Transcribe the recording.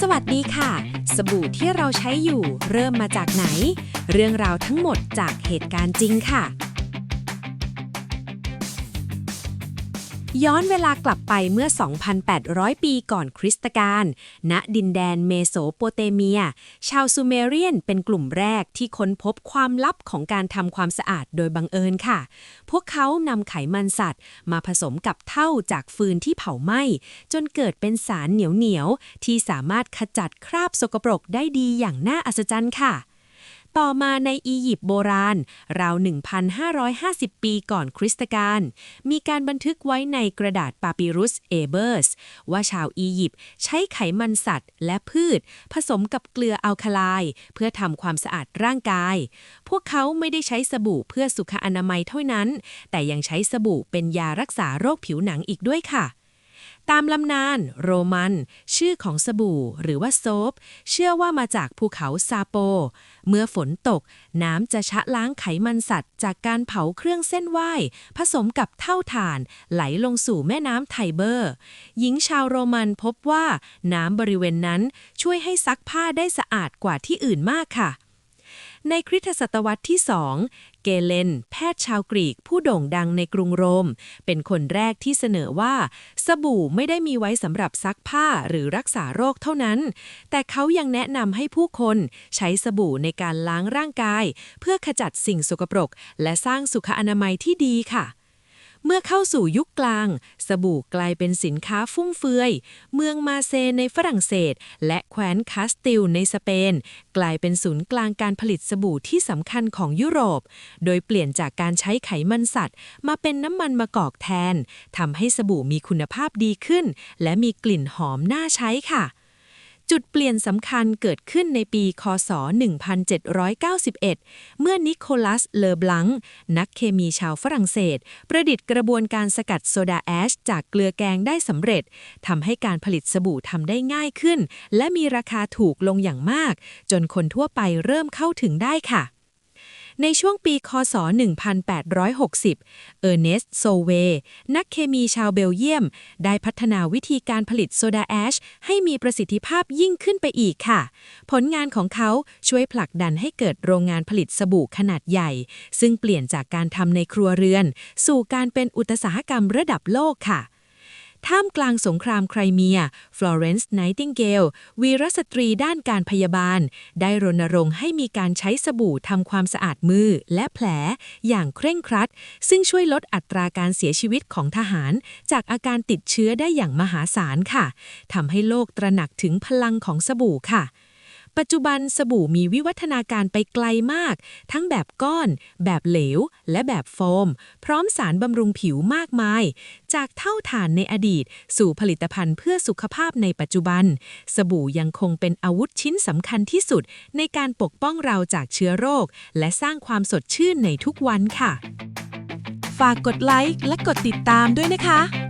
สวัสดีค่ะ สบู่ที่เราใช้อยู่เริ่มมาจากไหน เรื่องราวทั้งหมดจากเหตุการณ์จริงค่ะ ย้อนเวลากลับไปเมื่อ 2,800 ปีก่อนคริสตกาล ณ ดินแดนเมโสโปเตเมีย ชาวซูเมเรียนเป็นกลุ่มแรกที่ค้นพบความลับของการทำความสะอาดโดยบังเอิญค่ะ พวกเขานำไขมันสัตว์ มาผสมกับเท่าจากฟืนที่เผาไหม้ จนเกิดเป็นสารเหนียวๆที่สามารถขจัดคราบสกปรกได้ดีอย่างน่าอัศจรรย์ค่ะ ต่อมาในอียิปต์โบราณ ราว 1,550 ปีก่อนคริสตกาลมีการบันทึกไว้ในกระดาษปาปิรุสเอเบอร์ส ว่าชาวอียิปต์ใช้ไขมันสัตว์และพืช ผสมกับเกลืออัลคาไลเพื่อทำความสะอาดร่างกาย พวกเขาไม่ได้ใช้สบู่เพื่อสุขอนามัยเท่านั้น แต่ยังใช้สบู่เป็นยารักษาโรคผิวหนังอีกด้วยค่ะ ตามลำนาน โรมัน ชื่อของสบู่หรือว่าโซฟเชื่อว่ามาจากภูเขาซาโป เมื่อฝนตก น้ำจะชะล้างไขมันสัตว์ จากการเผาเครื่องเส้นไหว้ ผสมกับเท่าถ่าน ไหลลงสู่แม่น้ำไทเบอร์ หญิงชาวโรมันพบว่า น้ำบริเวณนั้นช่วยให้ซักผ้าได้สะอาดกว่าที่อื่นมากค่ะ ในคริสตศตวรรษที่สองเกเลน แพทย์ชาวกรีกผู้โด่งดังในกรุงโรม เป็นคนแรกที่เสนอว่า สบู่ไม่ได้มีไว้สำหรับซักผ้าหรือรักษาโรคเท่านั้น แต่เขายังแนะนำให้ผู้คนใช้สบู่ในการล้างร่างกาย เพื่อขจัดสิ่งสกปรก และสร้างสุขอนามัยที่ดีค่ะ เมื่อเข้าสู่ยุคกลาง สบู่กลายเป็นสินค้าฟุ่มเฟือย เมืองมาเซในฝรั่งเศส และแคว้นคาสติลในสเปน กลายเป็นศูนย์กลางการผลิตสบู่ที่สำคัญของยุโรป โดยเปลี่ยนจากการใช้ไขมันสัตว์ มาเป็นน้ำมันมะกอกแทนทำให้สบู่มีคุณภาพดีขึ้น และมีกลิ่นหอมน่าใช้ค่ะ จุดเปลี่ยนสำคัญเกิดขึ้นในปี คศ 1791 เมื่อนิโคลัส เลอบลัง นักเคมีชาวฝรั่งเศส ประดิษฐ์กระบวนการสกัดโซดาแอชจากเกลือแกงได้สำเร็จ ทำให้การผลิตสบู่ทำได้ง่ายขึ้น และมีราคาถูกลงอย่างมาก จนคนทั่วไปเริ่มเข้าถึงได้ค่ะ ในช่วงปีคศ 1860 เออร์เนสต์โซเว นักเคมีชาวเบลเยียม ได้พัฒนาวิธีการผลิตโซดาแอชให้มีประสิทธิภาพยิ่งขึ้นไปอีกค่ะ ผลงานของเขาช่วยผลักดันให้เกิดโรงงานผลิตสบู่ขนาดใหญ่ ซึ่งเปลี่ยนจากการทำในครัวเรือน สู่การเป็นอุตสาหกรรมระดับโลกค่ะ ท่ามกลางสงครามไครเมีย ฟลอเรนซ์ไนติงเกล วีรสตรีด้านการพยาบาล ได้รณรงค์ให้มีการใช้สบู่ทำความสะอาดมือและแผลอย่างเคร่งครัด ซึ่งช่วยลดอัตราการเสียชีวิตของทหาร จากอาการติดเชื้อได้อย่างมหาศาลค่ะทำให้โลกตระหนักถึงพลังของสบู่ค่ะ ปัจจุบันสบู่มีวิวัฒนาการไปไกลมาก ทั้งแบบก้อน แบบเหลว และแบบโฟม พร้อมสารบำรุงผิวมากมาย จากเท่าฐานในอดีต สู่ผลิตภัณฑ์เพื่อสุขภาพในปัจจุบัน สบู่ยังคงเป็นอาวุธชิ้นสำคัญที่สุด ในการปกป้องเราจากเชื้อโรค และสร้างความสดชื่นในทุกวันค่ะ ฝากกดไลค์และกดติดตามด้วยนะคะ